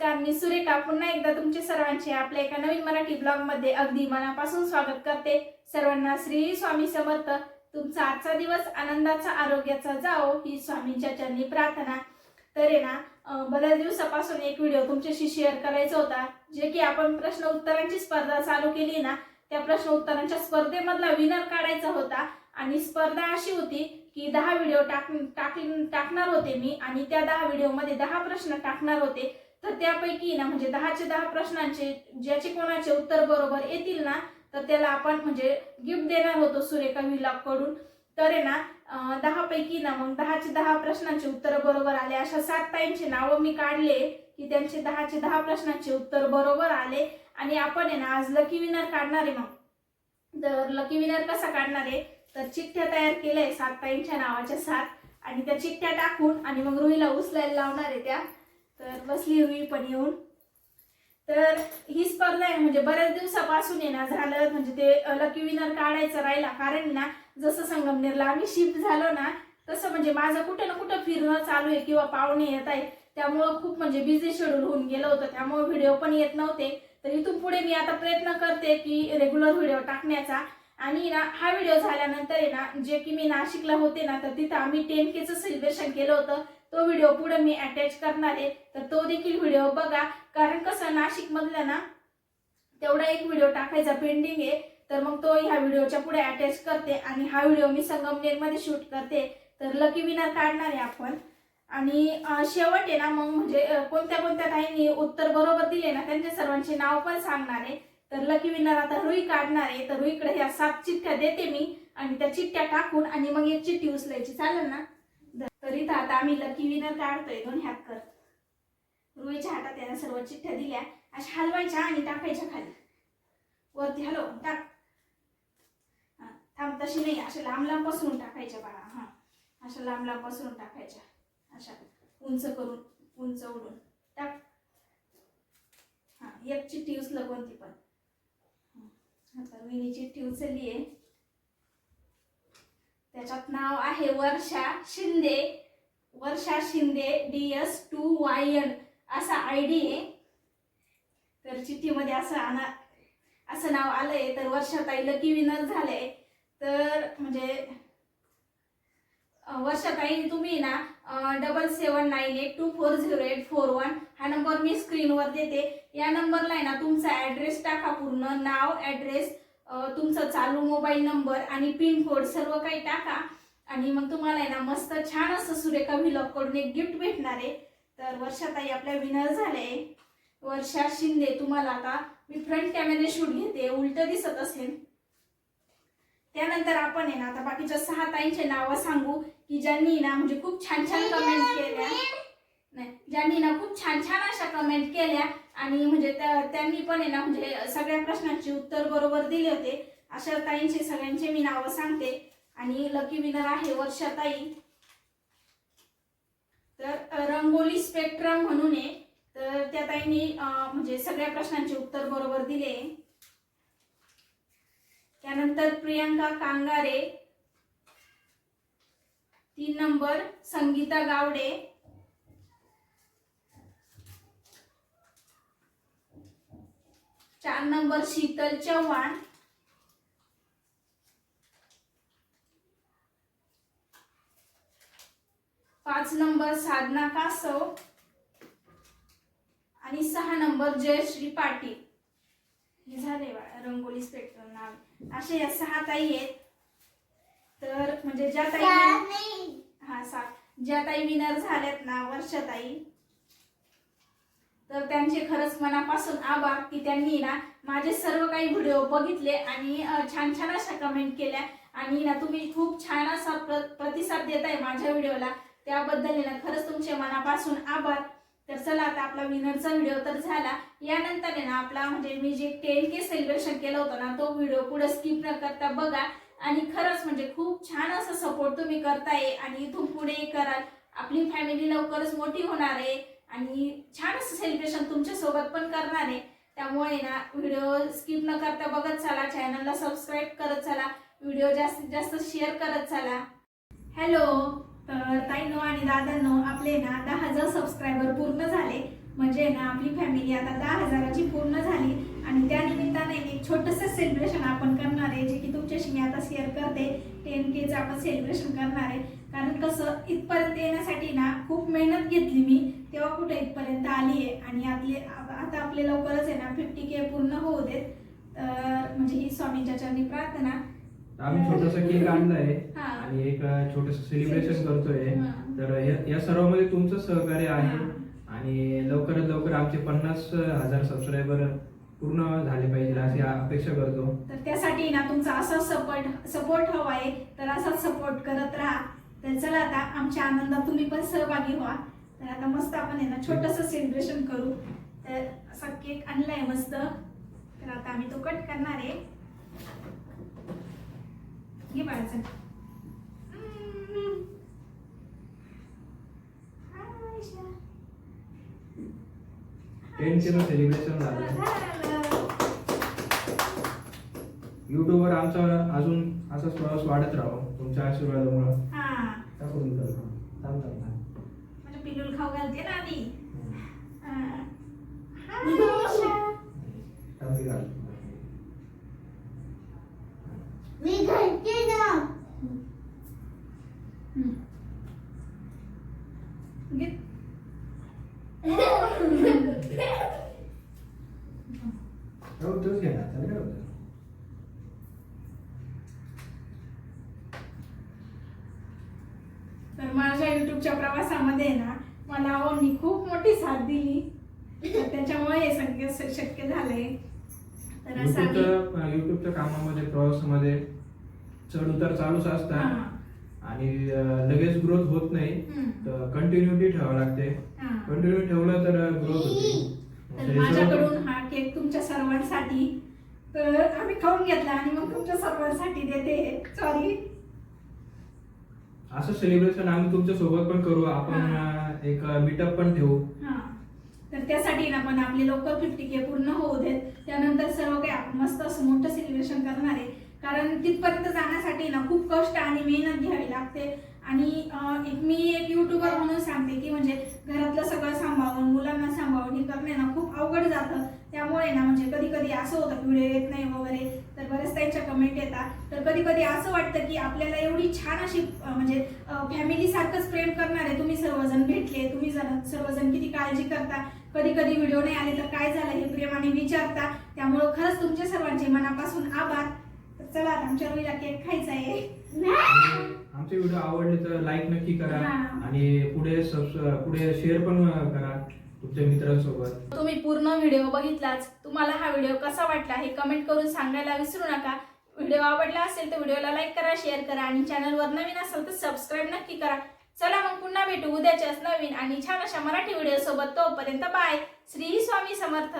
नमस्कार मी सुरेखा. पुन्हा एकदा तुमचे सर्वांचे आपल्या एका नवीन मराठी ब्लॉगमध्ये अगदी मनापासून स्वागत करते. सर्वांना श्री स्वामी समर्थ. तुमचा आजचा दिवस आनंदाचा आरोग्याचा जाओ ही स्वामींच्या चरणी प्रार्थना. तर आहे ना बऱ्याच दिवसापासून एक व्हिडिओ तुमच्याशी शेअर करायचा होता जे की आपण प्रश्न उत्तरांची स्पर्धा चालू केली ना त्या प्रश्न उत्तरांच्या स्पर्धेमधला विनर काढायचा होता. आणि स्पर्धा अशी होती की दहा व्हिडिओ टाक टाक टाकणार होते मी आणि त्या दहा व्हिडिओमध्ये दहा प्रश्न टाकणार होते. तर त्यापैकी ना म्हणजे दहाचे दहा प्रश्नांचे ज्याचे कोणाचे उत्तर बरोबर येतील ना तर त्याला आपण म्हणजे गिफ्ट देणार होतो सुरेखा कडून तर आहे ना दहापैकी दहा पैकी ना मग दहाचे दहा प्रश्नांचे उत्तर बरोबर आले. अशा सात ताईंचे नावं मी काढले की त्यांचे दहाचे दहा प्रश्नांचे उत्तर बरोबर आले. आणि आपण आहे ना आज लकी विनर काढणार आहे मग. तर लकी विनर कसा काढणार आहे? तर चिठ्ठ्या तयार केल्या आहे सात ताईंच्या नावाच्या सात. आणि त्या चिठ्ठ्या टाकून आणि मग रुईला उचलायला लावणार आहे त्या. तर बसली रुई पण येऊन. तर ही स्पर्धा आहे म्हणजे बऱ्याच दिवसापासून आहे ना झालं म्हणजे ते लकी विनर काढायचं राहिला. कारण ना जसं संगमनेरला आम्ही शिफ्ट झालो ना तसं म्हणजे माझं कुठं ना कुठं फिरणं चालू आहे किंवा पाहुणे येत आहे त्यामुळं खूप म्हणजे बिझी शेड्यूल होऊन गेलं होतं. त्यामुळं व्हिडिओ पण येत नव्हते. तर इथून पुढे मी आता प्रयत्न करते की रेग्युलर व्हिडिओ टाकण्याचा. आणि ना हा व्हिडिओ झाल्यानंतर आहे ना जे की मी नाशिकला होते ना तर तिथं आम्ही टेन केचं सेलिब्रेशन केलं होतं. तो व्हिडिओ पुढे मी अटॅच करणार आहे. तर तो देखील व्हिडिओ बघा. कारण कसं नाशिक मधला ना तेवढा एक व्हिडिओ टाकायचा पेंडिंग आहे. तर मग तो ह्या व्हिडिओच्या पुढे अटॅच करते आणि हा व्हिडिओ मी संगमनेरमध्ये शूट करते. तर लकी विनर काढणार आहे आपण. आणि शेवट आहे ना मग म्हणजे कोणत्या कोणत्या ताईंनी उत्तर बरोबर दिले ना त्यांच्या सर्वांचे नाव पण सांगणार आहे. तर लकी विनर आता रुई काढणार आहे. तर रुईकडे ह्या सात चिठ्ठ्या देते मी. आणि त्या चिठ्ठ्या टाकून आणि मग एक चिठ्ठी उचलायची. चालेल ना? तर आता आम्ही लकी विनर काढतोय दोन हात कर. रुईच्या हातात त्यानं सर्व चिठ्ठ्या दिल्या अशा हलवायच्या आणि टाकायच्या खाली. वरती हॅलो टाक. थांब तशी नाही अशा लांब लांब पसरून टाकायच्या बाळा हा. अशा लांब लांब पसरून टाकायच्या अशा उंच करून उंच उडून. टाक. हा एक चिठ्ठी उचलं कोणती पण. आता मी चिठ्ठी उचलली आहे. त्याच्यात नाव आहे Varsha Shinde. Varsha Shinde D S two Y N. असा आय डी आहे. तर चिठ्ठीमध्ये असं आणा असं नाव आलंय. तर वर्षाताई लकी विनर झाले तर म्हणजे वर्षाताई तुम्ही ना double seven nine eight two four zero eight four one हा नंबर मी स्क्रीनवर देते. या नंबरला आहे ना तुमचा ॲड्रेस टाका पूर्ण. नाव ॲड्रेस तुमचा चालू मोबाईल नंबर आणि पिन कोड सर्व काही टाका. आणि मग तुम्हाला आहे ना मस्त छान असं सुरेखा व्हिलॉगकडून एक गिफ्ट भेटणार आहे. तर वर्षाताई आपल्या विनर झाले. वर्षा शिंदे तुम्हाला आता मी फ्रंट कॅमेरे शूट घेते. उलट दिसत असेल. त्यानंतर आपण आहे ना आता बाकीच्या सहा ताईंचे नावं सांगू की ज्यांनी ना म्हणजे खूप छान छान कमेंट केल्या. नाही ज्यांनी ना खूप छान छान अशा कमेंट केल्या. आणि म्हणजे त्या- त्यांनी पण आहे ना म्हणजे सगळ्या प्रश्नांची उत्तर बरोबर दिले होते. अशा ताईंचे सगळ्यांचे मी नावं सांगते. आणि लकी विनर आहे वर्षाताई. तर रंगोली स्पेक्ट्रम म्हणून आहे. तर त्या ताईंनी म्हणजे सगळ्या प्रश्नांचे उत्तर बरोबर दिले त्यानंतर प्रियंका कांगारे. तीन नंबर संगीता गावडे. चार नंबर शीतल चव्हाण पाच नंबर साधना कासव. आणि सहा नंबर जयश्री पाटील. हे झाले रंगोली स्पेक्ट्रम नाव. असे या सहा ताई आहेत. तर म्हणजे ज्या ताई हा सा ज्या ताई विनर झाल्यात ना वर्षाताई तर त्यांचे खरंच मनापासून आभार की त्यांनी ना माझे सर्व काही व्हिडिओ बघितले आणि छान छान अशा कमेंट केल्या. आणि ना तुम्ही खूप छान असा प्र प्रतिसाद देताय माझ्या व्हिडिओला त्याबद्दल ना खरंच तुमचे मनापासून आभार. तर चला आता आपला विनरचा व्हिडिओ तर झाला. यानंतर ना आपला म्हणजे मी जे टेन के सेलिब्रेशन केलं होतं ना तो व्हिडिओ पुढे स्किप न करता बघा. आणि खरंच म्हणजे खूप छान असा सपोर्ट तुम्ही करताय आणि इथून पुढे कराल. आपली फॅमिली लवकरच मोठी होणार आहे. आणि छान असं सेलिब्रेशन तुमच्यासोबत पण करणार आहे. त्यामुळे ना व्हिडिओ स्किप न करता बघत चला चॅनलला सबस्क्राईब करत चला व्हिडिओ जास्तीत जास्त शेअर करत चला. हॅलो तर ताईनो आणि दादांनो आपले ना दहा हजार सबस्क्रायबर पूर्ण झाले. म्हणजे ना आपली फॅमिली आता दहा हजाराची पूर्ण झाली. आणि त्या निमित्ताने एक छोटंसं सेलिब्रेशन आपण करणार आहे जे की तुमच्याशी मी आता शेअर करते. टेन केचं आपण सेलिब्रेशन करणार आहे. कारण कसं इथपर्यंत येण्यासाठी ना खूप मेहनत घेतली मी तेव्हा कुठे इथपर्यंत आली आहे? आणि आपले आता आपले लवकरच आहे ना फिफ्टी के पूर्ण होऊ देत. तर म्हणजे ही स्वामींच्या चरणी प्रार्थना. आम्ही छोटस केक आणलाय. आणि एक छोटस सेलिब्रेशन करतोय. तर या- या सर्वांमध्ये तुमचं सहकार्य आहे. आणि लवकरात लवकर आमचे पन्नास हजार सबस्क्रायबर पूर्ण झाले पाहिजे अशी अपेक्षा करतो. तर त्यासाठी ना तुमचा असाच सपोर्ट सपोर्ट हवा आहे. तर असाच सपोर्ट करत राहा. तर चला आता आमच्या आनंदात तुम्ही पण सहभागी व्हा. तर आता मस्त आपण आहे ना छोटस सेलिब्रेशन करू. तर असा केक आणलाय मस्त. तर आता आम्ही तो कट करणार आहे. घे बाळाचं. हम्म. हाय, आयशा. टेन केलं सेलिब्रेशन झालं. झालं. युट्यूबवर आमचा अजून असाच प्रवास वाढत राहो. तुमच्या आशीर्वादामुळे हा टाकून कर. थांब, थांब, थांब. म्हणजे पिलूल खाऊ घालते ना आधी हम्म. हा. हाय, आयशा. थांब, हे घाल. मी घरचे ना हम्म. घे. हो, तोच घे ना. त्याला काय होतं? तर माझ्या युट्यूबच्या प्रवासामध्ये ना मला अहोंनी खूप मोठी साथ दिली. तर त्याच्यामुळे हे सगळं शक्य झालंय. तर असं आम्ही युट्यूबच्या युट्यूबच्या कामामध्ये प्रवासामध्ये चढ उतार चालूच असतात. हा. आणि अं, लगेच ग्रोथ होत नाही. हम्म. तर कंटिन्युटी ठेवावं लागते. हा. कंटिन्यू ठेवलं तर ग्रोथ होते. तर हे सर्व- माझ्याकडून हा केक तुमच्या सर्वांसाठी. तर आम्ही खाऊन घेतला आणि मग तुमच्या सर्वांसाठी देते. सॉरी असं सेलिब्रेशन आम्ही तुमच्यासोबत पण करू. आपण एक मीटअप पण ठेवू. हा. तर त्यासाठी ना पण आपले लवकर फिफ्टी के पूर्ण होऊ देत. त्यानंतर सर्व काही मस्त असं मोठं सेलिब्रेशन करणार आहे. कारण तिथपर्यंत जाण्यासाठी ना खूप कष्ट आणि मेहनत घ्यावी लागते. आणि एक मी एक युट्यूबर म्हणून सांगते की म्हणजे घरातलं सगळं सांभाळून मुलांना सांभाळून हे करणे ना खूप अवघड जातं. त्यामुळे ना म्हणजे कधी कधी असं होतं की व्हिडिओ येत नाही वगैरे तर बरेच त्यांच्या कमेंट येतात. तर कधी कधी असं वाटतं की आपल्याला एवढी छान अशी म्हणजे फॅमिली सारखंच प्रेम करणारे तुम्ही सर्वजण भेटले तुम्ही जण सर्वजण किती काळजी करता. कधी कधी व्हिडिओ नाही आले तर काय झालं हे प्रेमाने विचारता. त्यामुळं खरंच तुमच्या सर्वांचे मनापासून आभार. तर चला आमच्या रोईला केक खायचा आहे. आमचे व्हिडिओ आवडले तर लाईक नक्की करा. आणि पुढे पुढे शेअर पण करा. तुमच्या मित्रांसोबत. तुम्ही पूर्ण व्हिडिओ बघितलाच. तुम्हाला हा व्हिडिओ कसा वाटला हे कमेंट करून सांगायला विसरू नका. व्हिडिओ आवडला असेल तर व्हिडिओला लाईक करा शेअर करा आणि चॅनलवर नवीन असेल तर सबस्क्राईब नक्की करा. चला मग पुन्हा भेटू उद्याच्याच नवीन आणि छान अशा मराठी व्हिडिओ सोबत तोपर्यंत बाय श्री स्वामी समर्थ.